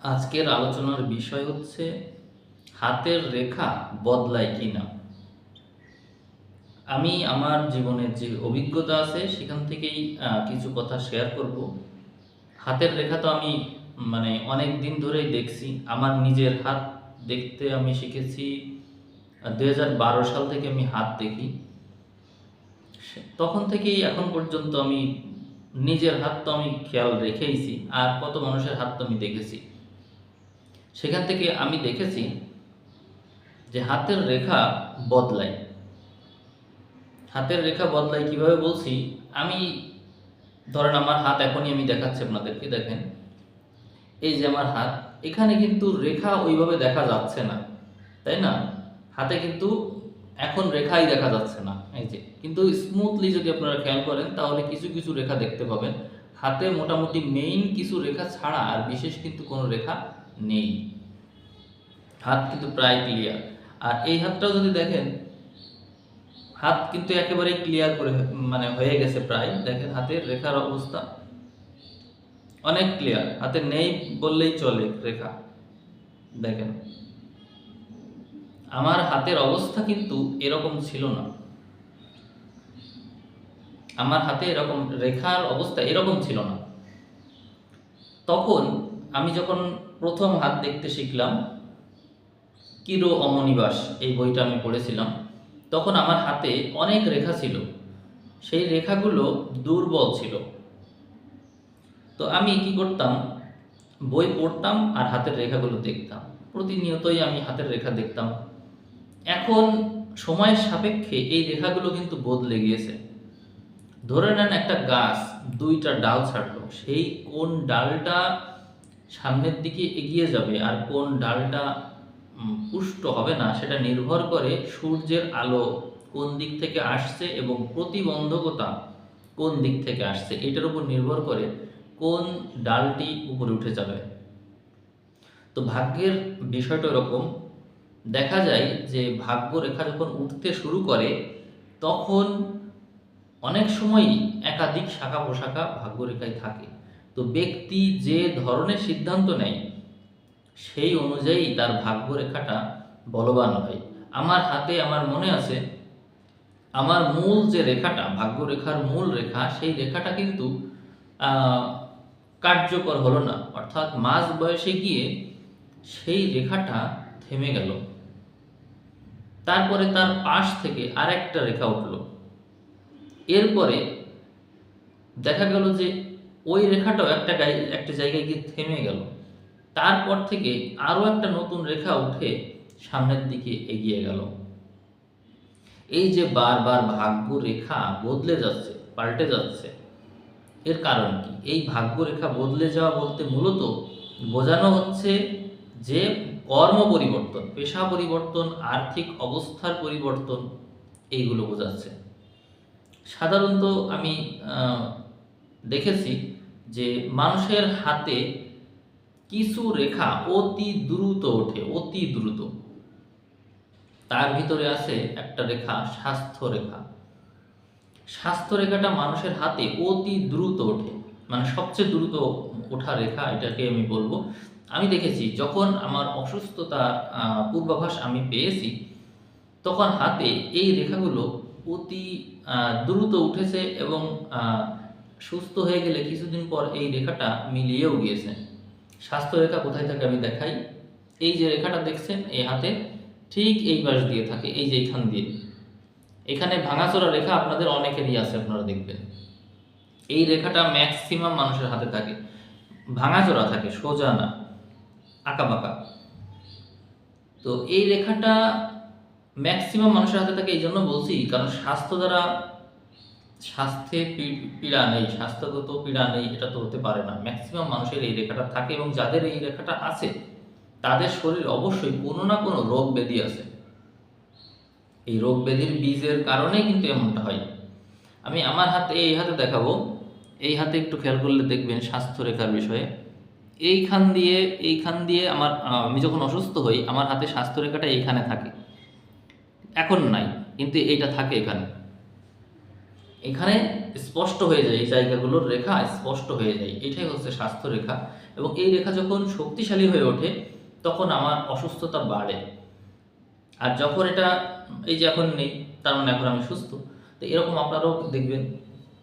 আজকের আলোচনার বিষয় হচ্ছে হাতের রেখা বদলায় কিনা। আমি আমার জীবনের যে অভিজ্ঞতা আছে সেখান থেকেই কিছু কথা শেয়ার করব। হাতের রেখা তো আমি মানে অনেক দিন ধরেই দেখছি। আমার নিজের হাত দেখতে আমি শিখেছি। দু হাজার বারো সাল থেকে আমি হাত দেখি। তখন থেকেই এখন পর্যন্ত আমি নিজের হাত তো আমি খেয়াল রেখেইছি। আর কত মানুষের হাত তো আমি দেখেছি। সেখান থেকে আমি দেখেছি যে হাতের রেখা বদলায়। হাতের রেখা বদলায় কীভাবে বলছি? আমি, ধরেন আমার হাত এখনই আমি দেখাচ্ছি আপনাদেরকে, দেখেন। এই যে আমার হাত, এখানে কিন্তু রেখা ওইভাবে দেখা যাচ্ছে না, তাই না? হাতে কিন্তু এখন রেখাই দেখা যাচ্ছে না, এই যে। কিন্তু স্মুথলি যদি আপনারা খেয়াল করেন, তাহলে কিছু কিছু রেখা দেখতে পাবেন। হাতে মোটামুটি মেইন কিছু রেখা ছাড়া আর বিশেষ কিন্তু কোনো রেখা নেই। হাত কিন্তু প্রায় ক্লিয়ার আর এই হাতটাও যদি দেখেন, হাত কিন্তু একেবারে ক্লিয়ার করে মানে হয়ে গেছে প্রায়। দেখেন হাতের রেখার অবস্থা অনেক ক্লিয়ার হাতে নেই বললেই চলে রেখা। দেখেন, আমার হাতের অবস্থা কিন্তু এরকম ছিল না। আমার হাতে এরকম রেখার অবস্থা এরকম ছিল না। তখন আমি যখন প্রথম হাত দেখতে শিখলাম, কিরো অমনিবাস, এই বইটা আমি পড়েছিলাম। তখন আমার হাতে অনেক রেখা ছিল। সেই রেখাগুলো দুর্বল ছিল। তো আমি কি করতাম? বই পড়তাম আর হাতের রেখাগুলো দেখতাম। প্রতিনিয়তই আমি হাতের রেখা দেখতাম। এখন সময়ের সাপেক্ষে এই রেখাগুলো কিন্তু বদলে গিয়েছে। ধরে নেন একটা গাছ, দুইটা ডাল ছাড়লো। সেই কোন ডালটা সামনের দিকে এগিয়ে যাবে আর কোন ডালটা পুষ্ট হবে না, সেটা নির্ভর করে সূর্যের আলো কোন দিক থেকে আসছে এবং প্রতিবন্ধকতা কোন দিক থেকে আসছে, এটার উপর নির্ভর করে কোন ডালটি উপরে উঠে যাবে। তো ভাগ্যের বিষয়টা এরকম, দেখা যায় যে ভাগ্য রেখা যখন উঠতে শুরু করে, তখন অনেক সময়ই একাধিক শাখা পোশাখা ভাগ্যরেখায় থাকে। তো ব্যক্তি যে ধরনের সিদ্ধান্ত নেয়, সেই অনুযায়ী তার ভাগ্যরেখাটা বলবান হয়। আমার হাতে আমার মনে আছে, আমার মূল যে রেখাটা, ভাগ্যরেখার মূল রেখা, সেই রেখাটা কিন্তু কার্যকর হলো না। অর্থাৎ মাঝ বয়সে গিয়ে সেই রেখাটা থেমে গেল। তারপরে তার পাশ থেকে আরেকটা রেখা উঠল। এরপরে দেখা গেল যে ওই রেখাটাও একটা একটা জায়গায় গিয়ে থেমে গেল। তারপর থেকে আরও একটা নতুন রেখা উঠে সামনের দিকে এগিয়ে গেল। এই যে বারবার ভাগ্য রেখা বদলে যাচ্ছে, পাল্টে যাচ্ছে, এর কারণ কি? এই ভাগ্য রেখা বদলে যাওয়া বলতে মূলত বোঝানো হচ্ছে যে কর্ম পরিবর্তন, পেশা পরিবর্তন, আর্থিক অবস্থার পরিবর্তন, এইগুলো বোঝাচ্ছে। সাধারণত আমি দেখেছি যে মানুষের হাতে কিছু রেখা অতি দ্রুত ওঠে, অতি দ্রুত। তার ভিতরে আছে একটা রেখা, স্বাস্থ্য রেখা। স্বাস্থ্য রেখাটা মানুষের হাতে অতি দ্রুত ওঠে। মানে সবচেয়ে দ্রুত ওঠা রেখা, এটাকে আমি বলব। আমি দেখেছি, যখন আমার অসুস্থতার পূর্বাভাস আমি পেয়েছি, তখন হাতে এই রেখাগুলো অতি দ্রুত উঠেছে এবং সুস্থ হয়ে গেলে কিছুদিন পর এই রেখাটা মিলিয়েও গিয়েছে। স্বাস্থ্য রেখা কোথায় থাকে আমি দেখাই। এই যে রেখাটা দেখছেন, এই হাতে ঠিক এই পাশ দিয়ে থাকে, এই যে এইখান দিয়ে। এখানে ভাঙাচোরা রেখা আপনাদের অনেকেরই আছে, আপনারা দেখবেন। এই রেখাটা ম্যাক্সিমাম মানুষের হাতে থাকে। ভাঙাচোরা থাকে, সোজা না আঁকা বাঁকা তো এই রেখাটা ম্যাক্সিমাম মানুষের হাতে থাকে, এই জন্য বলছি, কারণ স্বাস্থ্য দ্বারা স্বাস্থ্যে পীড়া নেই, স্বাস্থ্যগত পীড়া নেই, এটা তো হতে পারে না। ম্যাক্সিমাম মানুষের এই রেখাটা থাকে এবং যাদের এই রেখাটা আছে, তাদের শরীর অবশ্যই কোনো না কোনো রোগ ব্যাধি আছে। এই রোগ ব্যাধির বীজের কারণেই কিন্তু এমনটা হয়। আমি আমার হাতে, এই হাতে দেখাবো। এই হাতে একটু খেয়াল করলে দেখবেন স্বাস্থ্য রেখার বিষয়ে। এইখান দিয়ে এইখান দিয়ে আমার আমি যখন অসুস্থ হই, আমার হাতে স্বাস্থ্য রেখাটা এইখানে থাকে। এখন নাই, কিন্তু এইটা থাকে এখানে। এখানে স্পষ্ট হয়ে যায়, এই জায়গাগুলোর রেখা স্পষ্ট হয়ে যায়। এটাই হচ্ছে স্বাস্থ্য রেখা এবং এই রেখা যখন শক্তিশালী হয়ে ওঠে, তখন আমার অসুস্থতা বাড়ে। আর যখন এটা, এই যে এখন নেই, তার মানে এখন আমি সুস্থ। তো এরকম আপনারাও দেখবেন।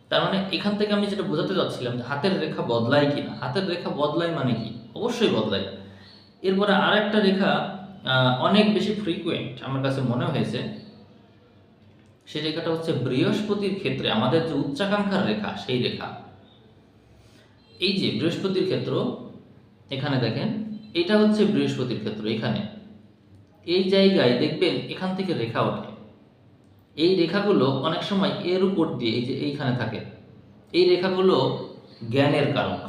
তার মানে এখান থেকে আমি যেটা বোঝাতে চাচ্ছিলাম যে হাতের রেখা বদলায় কি না হাতের রেখা বদলায় মানে কি? অবশ্যই বদলায়। এরপরে আর একটা রেখা অনেক বেশি ফ্রিকুয়েন্ট আমার কাছে মনে হয়েছে। সেই রেখাটা হচ্ছে বৃহস্পতির ক্ষেত্রে, আমাদের যে উচ্চাকাঙ্ক্ষার রেখা, সেই রেখা। এই যে বৃহস্পতির ক্ষেত্র, এখানে দেখেন, এটা হচ্ছে বৃহস্পতির ক্ষেত্র, এখানে। এই জায়গায় দেখবেন, এখান থেকে রেখা ওঠে। এই রেখাগুলো অনেক সময় এর উপর দিয়ে, এই যে এইখানে থাকে। এই রেখাগুলো জ্ঞানের কারক,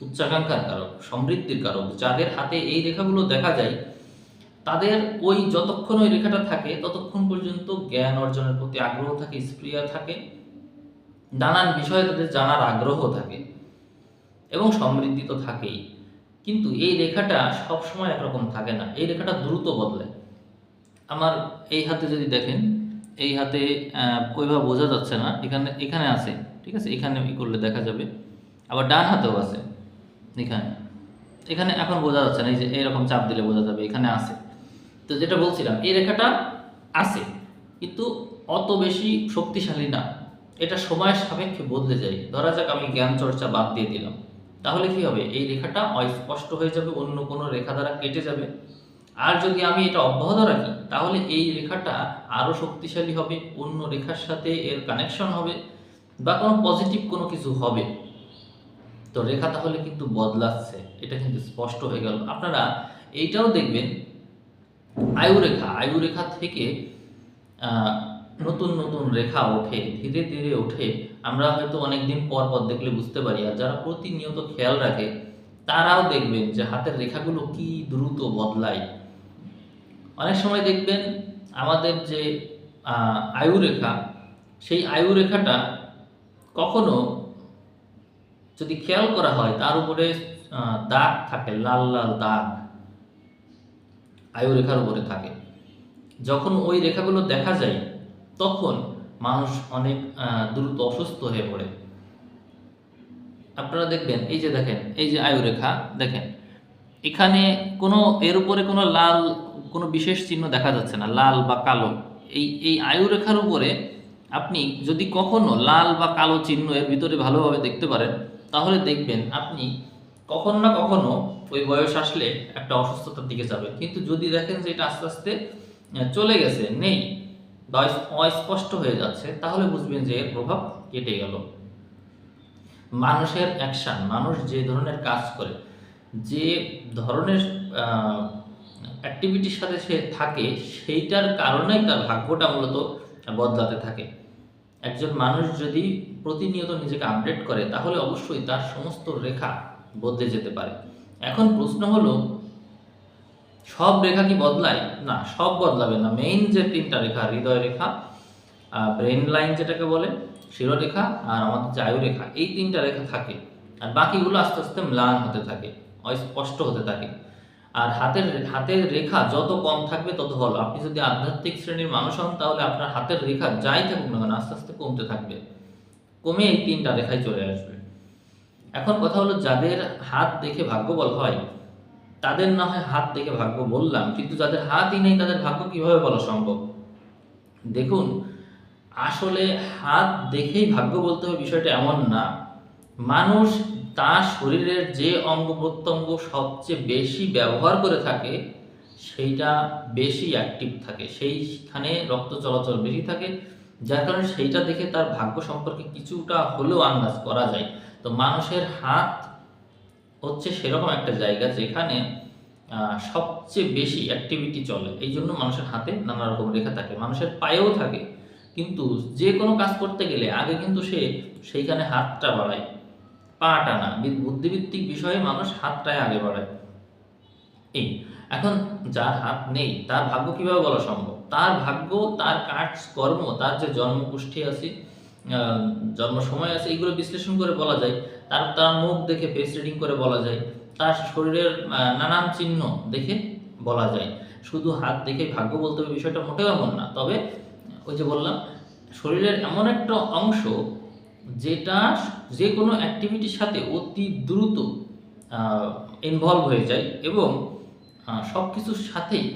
উচ্চাকাঙ্ক্ষার কারক, সমৃদ্ধির কারক। যাদের হাতে এই রেখাগুলো দেখা যায় তাদের ওই যতক্ষণ ওই রেখাটা থাকে, ততক্ষণ পর্যন্ত জ্ঞান অর্জনের প্রতি আগ্রহ থাকে স্প্রিয়া থাকে, নানান বিষয়ে তাদের জানার আগ্রহ থাকে এবং সমৃদ্ধি তো থাকেই। কিন্তু এই রেখাটা সবসময় একরকম থাকে না। এই রেখাটা দ্রুত বদলে আমার এই হাতে যদি দেখেন, এই হাতে ওইভাবে বোঝা যাচ্ছে না। এখানে এখানে আছে, ঠিক আছে? এখানে ই করলে দেখা যাবে। আবার ডান হাতেও আছে। এখানে এখানে এখন বোঝা যাচ্ছে না। এই যে এইরকম চাপ দিলে বোঝা যাবে। এখানে আছে। তো যেটা বলছিলাম, এই রেখাটা আছে, কিন্তু অত বেশি শক্তিশালী না। এটা সময়ের সাপেক্ষে বদলে যায়। ধরা যাক আমি জ্ঞান চর্চা বাদ দিয়ে দিলাম। তাহলে কি হবে? এই রেখাটা অস্পষ্ট হয়ে যাবে, অন্য কোনো রেখা দ্বারা কেটে যাবে। আর যদি আমি এটা অব্যাহত রাখি, তাহলে এই রেখাটা আরও শক্তিশালী হবে, অন্য রেখার সাথে এর কানেকশন হবে, বা কোনো পজিটিভ কোনো কিছু হবে। তো রেখা তাহলে কিন্তু বদলাচ্ছে। এটা কিন্তু স্পষ্ট হয়ে গেল। আপনারা এইটাও দেখবেন আয়ু রেখা আয়ু রেখা থেকে নতুন নতুন রেখা ওঠে ধীরে ধীরে ওঠে। আমরা হয়তো অনেকদিন পর পর দেখলে বুঝতে পারি আর যারা প্রতিনিয়ত খেয়াল রাখে তারাও দেখবেন যে হাতের রেখাগুলো কি দ্রুত বদলায়। অনেক সময় দেখবেন আমাদের যে আহ, আয়ু রেখা সেই আয়ু রেখাটা কখনো যদি খেয়াল করা হয় তার উপরে দাগ থাকে লাল লাল দাগ। আয়ু রেখার উপরে থাকে। যখন ওই রেখাগুলো দেখা যায়, তখন মানুষ অনেক দ্রুত অসুস্থ হয়ে পড়ে। আপনারা দেখবেন, এই যে দেখেন, এই যে আয়ু রেখা, দেখেন, এখানে কোনো, এর উপরে কোনো লাল, কোনো বিশেষ চিহ্ন দেখা যাচ্ছে না, লাল বা কালো। এই এই আয়ু রেখার উপরে আপনি যদি কখনো লাল বা কালো চিহ্ন এর ভিতরে ভালোভাবে দেখতে পারেন, তাহলে দেখবেন আপনি কখনো না কখনো ওই বয়স আসলে একটা অসুস্থতার দিকে যাবে। কিন্তু যদি দেখেন যে এটা আস্তে আস্তে চলে গেছে, নেই অস্পষ্ট হয়ে যাচ্ছে, তাহলে বুঝবেন যে এর প্রভাব কেটে গেল। মানুষের অ্যাকশন মানুষ যে ধরনের কাজ করে, যে ধরনের অ্যাক্টিভিটির সাথে সে থাকে, সেইটার কারণেই তার ভাগ্যটা মূলত বদলাতে থাকে। একজন মানুষ যদি প্রতিনিয়ত নিজেকে আপডেট করে, তাহলে অবশ্যই তার সমস্ত রেখা বদলে যেতে পারে। এখন প্রশ্ন হলো, সব রেখা কি বদলায়? না, সব বদলাবে না। মেইন যে তিনটা রেখা, হৃদয় রেখা ব্রেন লাইন যেটাকে বলে, শিরোরেখা আর আমাদের যে আয়ু রেখা এই তিনটা রেখা থাকে। আর বাকিগুলো আস্তে আস্তে ম্লান হতে থাকে, অস্পষ্ট হতে থাকে। আর হাতের হাতের রেখা যত কম থাকবে, তত ভালো। আপনি যদি আধ্যাত্মিক শ্রেণির মানুষ হন, তাহলে আপনার হাতের রেখা যাই থাকুক না কেন, আস্তে আস্তে কমতে থাকবে। কমে এই তিনটা রেখায় চলে আসবে। এখন কথা হলো যাদের হাত দেখে ভাগ্য বল হয়, তাদের না হয় হাত দেখে ভাগ্য বললাম, কিন্তু যাদের হাতই নেই তাদের ভাগ্য কীভাবে বলা সম্ভব? দেখুন, আসলে হাত দেখেই ভাগ্য বলতে হবে বিষয়টা এমন না। মানুষ তার শরীরের যে অঙ্গ প্রত্যঙ্গ সবচেয়ে বেশি ব্যবহার করে থাকে, সেইটা বেশি অ্যাক্টিভ থাকে। সেইখানে রক্ত চলাচল বেশি থাকে যার কারণে সেইটা দেখে তার ভাগ্য সম্পর্কে কিছুটা হলেও আন্দাজ করা যায়। তো মানুষের হাত হচ্ছে সেরকম একটা জায়গা যেখানে সবচেয়ে বেশি অ্যাক্টিভিটি চলে। এই জন্য মানুষের হাতে নানা রকম রেখা থাকে। মানুষের পায়েও থাকে। কিন্তু যে কোনো কাজ করতে গেলে আগে কিন্তু সে সেইখানে হাতটা বাড়ায়। পাটা না। বি- বুদ্ধিভিত্তিক বিষয়ে মানুষ হাতটাই আগে বাড়ায়। এই এখন যার হাত নেই, তার ভাগ্য কীভাবে বলা সম্ভব? তার ভাগ্য, তার কাজ, কর্ম, তার যে জন্মকুষ্ঠী আছে জন্ম সময় আছে এগুলো বিশ্লেষণ করে বলা যায়। তার তার মুখ দেখে ফেস রিডিং করে বলা যায়। তার শরীরের নানান চিহ্ন দেখে বলা যায়। শুধু হাত দেখে ভাগ্য বলতে হবে বিষয়টা মোটেও এমন না। তবে ওই যে বললাম, শরীরের এমন একটা অংশ যেটা যে কোনো অ্যাক্টিভিটির সাথে অতি দ্রুত ইনভলভ হয়ে যায় এবং সব কিছুর সাথেই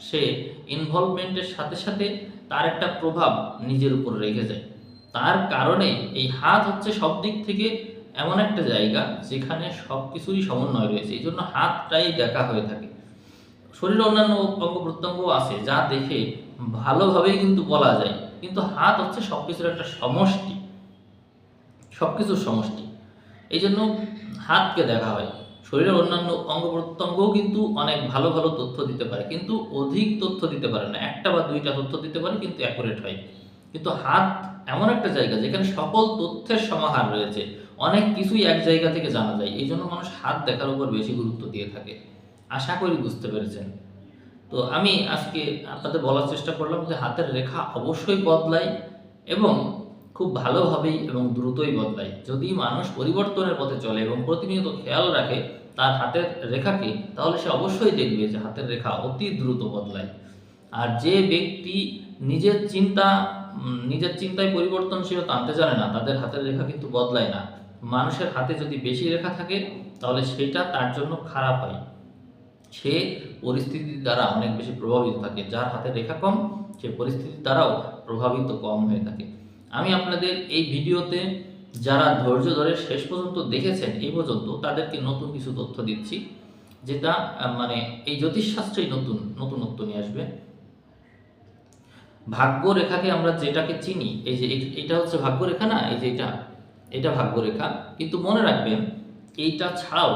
সে ইনভলভমেন্টের সাথে সাথে তার একটা প্রভাব নিজের উপর রেখে যায়। তার কারণে এই হাত হচ্ছে সব দিক থেকে এমন একটা জায়গা যেখানে সব কিছুরই সমন্বয় রয়েছে। এই জন্য হাতটাই দেখা হয়ে থাকে। শরীরে অন্যান্য অঙ্গ প্রত্যঙ্গ আছে, যা দেখে ভালোভাবেই কিন্তু বলা যায়। কিন্তু হাত হচ্ছে সব কিছুর একটা সমষ্টি। সব কিছুর সমষ্টি। এই জন্য হাতকে দেখা হয়। শরীরের অন্যান্য অঙ্গ প্রত্যঙ্গও কিন্তু অনেক ভালো ভালো তথ্য দিতে পারে। কিন্তু অধিক তথ্য দিতে পারে না। একটা বা দুইটা তথ্য দিতে পারে কিন্তু অ্যাকুরেট হয়। কিন্তু হাত এমন একটা জায়গা যেখানে সকল তথ্যের সমাহার রয়েছে। অনেক কিছুই এক জায়গা থেকে জানা যায়। এই জন্য মানুষ হাত দেখার উপর বেশি গুরুত্ব দিয়ে থাকে। আশা করি বুঝতে পেরেছেন। তো আমি আজকে আপনাদের বলার চেষ্টা করলাম যে হাতের রেখা অবশ্যই বদলায় এবং খুব ভালোভাবেই এবং দ্রুতই বদলায়। যদি মানুষ পরিবর্তনের পথে চলে এবং প্রতিনিয়ত খেয়াল রাখে তার হাতের রেখাকে, তাহলে সে অবশ্যই দেখবে যে হাতের রেখা অতি দ্রুত বদলায়। আর যে ব্যক্তি নিজের চিন্তা নিজের চিন্তায় পরিবর্তনশীলতা আনতে জানে না, তাদের হাতের রেখা কিন্তু বদলায় না। মানুষের হাতে যদি বেশি রেখা থাকে, তাহলে সেটা তার জন্য খারাপ হয়। সে পরিস্থিতির দ্বারা অনেক বেশি প্রভাবিত থাকে। যার হাতে রেখা কম, সে পরিস্থিতির দ্বারাও প্রভাবিত কম হয়ে থাকে। আমি আপনাদের এই ভিডিওতে যারা ধৈর্য ধরে শেষ পর্যন্ত দেখেছেন এই পর্যন্ত তাদেরকে নতুন কিছু তথ্য দিচ্ছি, যেটা মানে এই জ্যোতিষশাস্ত্রেই নতুন, নতুনত্ব নিয়ে আসবে। ভাগ্য রেখাকে আমরা যেটাকে চিনি, এই যে এটা হচ্ছে ভাগ্য রেখা না? এই যে এটা এটা ভাগ্য রেখা কিন্তু মনে রাখবেন, এইটা ছাড়াও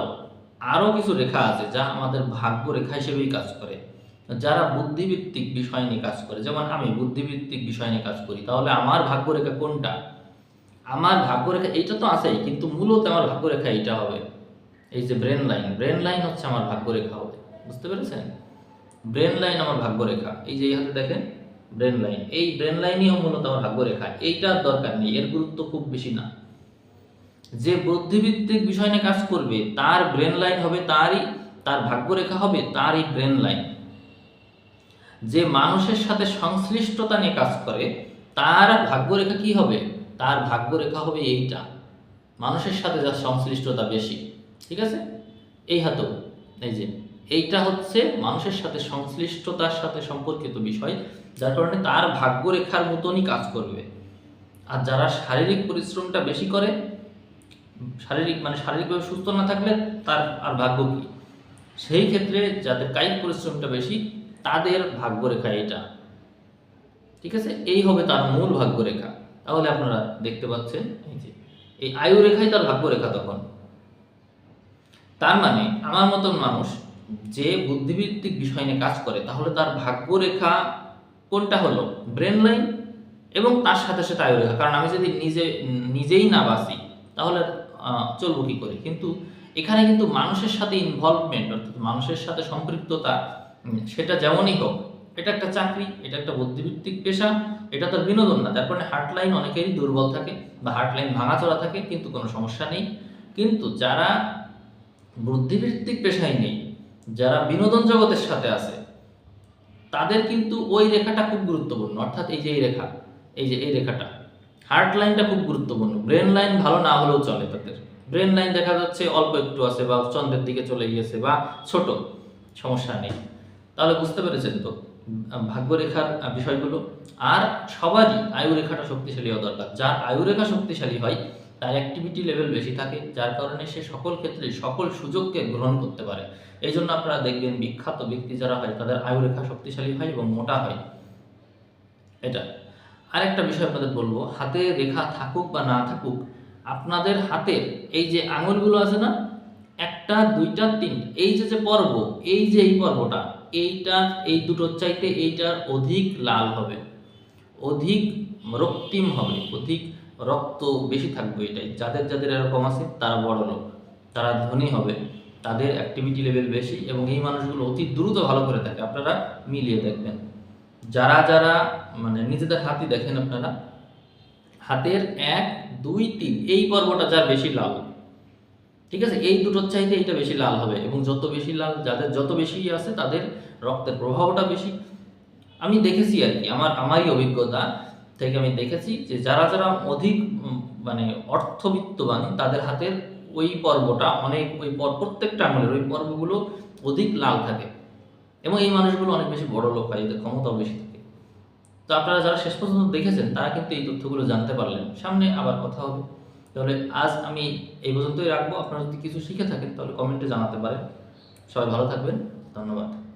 আরও কিছু রেখা আছে যা আমাদের ভাগ্য রেখা হিসেবেই কাজ করে। যারা বুদ্ধিভিত্তিক বিষয় নিয়ে কাজ করে, যেমন আমি বুদ্ধিভিত্তিক বিষয় নিয়ে কাজ করি, তাহলে আমার ভাগ্য রেখা কোনটা? আমার ভাগ্য রেখা এইটা তো আছেই, কিন্তু মূলত আমার ভাগ্য রেখা এইটা হবে। এই যে ব্রেন লাইন ব্রেন লাইন হচ্ছে আমার ভাগ্য রেখা হবে। বুঝতে পেরেছেন? ব্রেন লাইন আমার ভাগ্য রেখা এই যে এই হাতে দেখেন ব্রেন লাইন এই ব্রেন লাইনই মূলত আমার ভাগ্য রেখা এইটার দরকার নেই, এর গুরুত্ব খুব বেশি না। যে বুদ্ধিভিত্তিক বিষয় নিয়ে কাজ করবে, তার ব্রেন লাইন হবে, তারই, তার ভাগ্য রেখা হবে, তারই ব্রেন লাইন যে মানুষের সাথে সংশ্লিষ্টতা নিয়ে কাজ করে, তার ভাগ্যরেখা কি হবে? তার ভাগ্যরেখা হবে এইটা। মানুষের সাথে যার সংশ্লিষ্টতা বেশি, ঠিক আছে? এই হাতেও এই যে, এইটা হচ্ছে মানুষের সাথে সংশ্লিষ্টতার সাথে সম্পর্কিত বিষয়, যার কারণে তার ভাগ্যরেখার মতনই কাজ করবে। আর যারা শারীরিক পরিশ্রমটা বেশি করে, শারীরিক মানে শারীরিকভাবে সুস্থ না থাকলে তার আর ভাগ্য কি? সেই ক্ষেত্রে যাদের কায়িক পরিশ্রমটা বেশি তাদের ভাগ্যরেখা এটা। ঠিক আছে? এই হবে তার মূল ভাগ্যরেখা। তাহলে আপনারা দেখতে পাচ্ছেন, এই যে, এই আয়ু রেখাই তার ভাগ্যরেখা তখন। তার মানে আমার মতন মানুষ যে বুদ্ধিভিত্তিক বিষয় নিয়ে কাজ করে, তাহলে তার ভাগ্যরেখা কোনটা হলো? ব্রেন লাইন এবং তার সাথে সাথে আয়ু রেখা। কারণ আমি যদি নিজে, নিজেই না বাঁচি, তাহলে চলবো কি করে? কিন্তু এখানে কিন্তু মানুষের সাথে ইনভলভমেন্ট অর্থাৎ মানুষের সাথে সম্পৃক্ততা সেটা যেমনই হোক, এটা একটা চাকরি, এটা একটা বুদ্ধিভিত্তিক পেশা, এটা তো বিনোদন না। তার কারণে হার্ট লাইন অনেকেরই দুর্বল থাকে বা হার্ট লাইন ভাঙাচোরা থাকে, কিন্তু কোনো সমস্যা নেই। কিন্তু যারা বুদ্ধিভিত্তিক পেশায় নেই, যারা বিনোদন জগতের সাথে আছে, তাদের কিন্তু ওই রেখাটা খুব গুরুত্বপূর্ণ। অর্থাৎ এই যে এই রেখা, এই যে এই রেখাটা হার্ট লাইনটা খুব গুরুত্বপূর্ণ। ব্রেন লাইন ভালো না হলেও চলে তাদের। ব্রেন লাইন দেখা যাচ্ছে অল্প একটু আছে বা চন্দ্রের দিকে চলে গিয়েছে বা ছোট, সমস্যা নেই। তাহলে বুঝতে পেরেছেন তো ভাগ্যরেখার বিষয়গুলো। আর সবারই আয়ু রেখাটা শক্তিশালী হওয়া দরকার। যার আয়ু রেখা শক্তিশালী হয়, তার অ্যাক্টিভিটি লেভেল বেশি থাকে, যার কারণে সে সকল ক্ষেত্রে সকল সুযোগকে গ্রহণ করতে পারে। এই জন্য আপনারা দেখবেন বিখ্যাত ব্যক্তি যারা হয়, তাদের আয়ু রেখা শক্তিশালী হয় এবং মোটা হয়। এটা। আরেকটা বিষয় আপনাদের বলব, হাতে রেখা থাকুক বা না থাকুক, আপনাদের হাতের এই যে আঙুলগুলো আছে না, একটা, দুইটা তিন এই যে যে পর্ব, এই যে এই পর্বটা এইটার এই দুটোর চাইতে এইটার অধিক লাল হবে। অধিক রক্তিম হবে, অধিক রক্ত বেশি থাকবে এটাই। যাদের যাদের এরকম আছে, তারা বড় লোক, তারা ধনী হবে, তাদের অ্যাক্টিভিটি লেভেল বেশি এবং এই মানুষগুলো অতি দ্রুত ভালো করে থাকে। আপনারা মিলিয়ে দেখবেন। যারা যারা মানে নিজেদের হাতই দেখেন আপনারা, হাতের এক, দুই, তিন, এই পর্বটা যার বেশি লাল। ঠিক আছে? এই দুটোর চাইতে এইটা বেশি লাল হবে এবং যত বেশি লাল যাদের যত বেশি আছে তাদের রক্তের প্রভাবটা বেশি। আমি দেখেছি আর কি, আমার, আমারই অভিজ্ঞতা থেকে আমি দেখেছি যে যারা যারা অধিক মানে অর্থবিত্তবান তাদের হাতের ওই পর্বটা অনেক, ওই পর, প্রত্যেকটা আঙুলের ওই পর্বগুলো অধিক লাল থাকে এবং এই মানুষগুলো অনেক বেশি বড় লোক হয়, এদের ক্ষমতাও বেশি থাকে। তো আপনারা যারা শেষ পর্যন্ত দেখেছেন তারা কিন্তু এই তথ্যগুলো জানতে পারলেন। সামনে আবার কথা হবে। তাহলে আজ আমি এই পর্যন্তই রাখব। আপনারা যদি কিছু শিখে থাকেন, তাহলে কমেন্টে জানাতে পারেন। সবাই ভালো থাকবেন। ধন্যবাদ।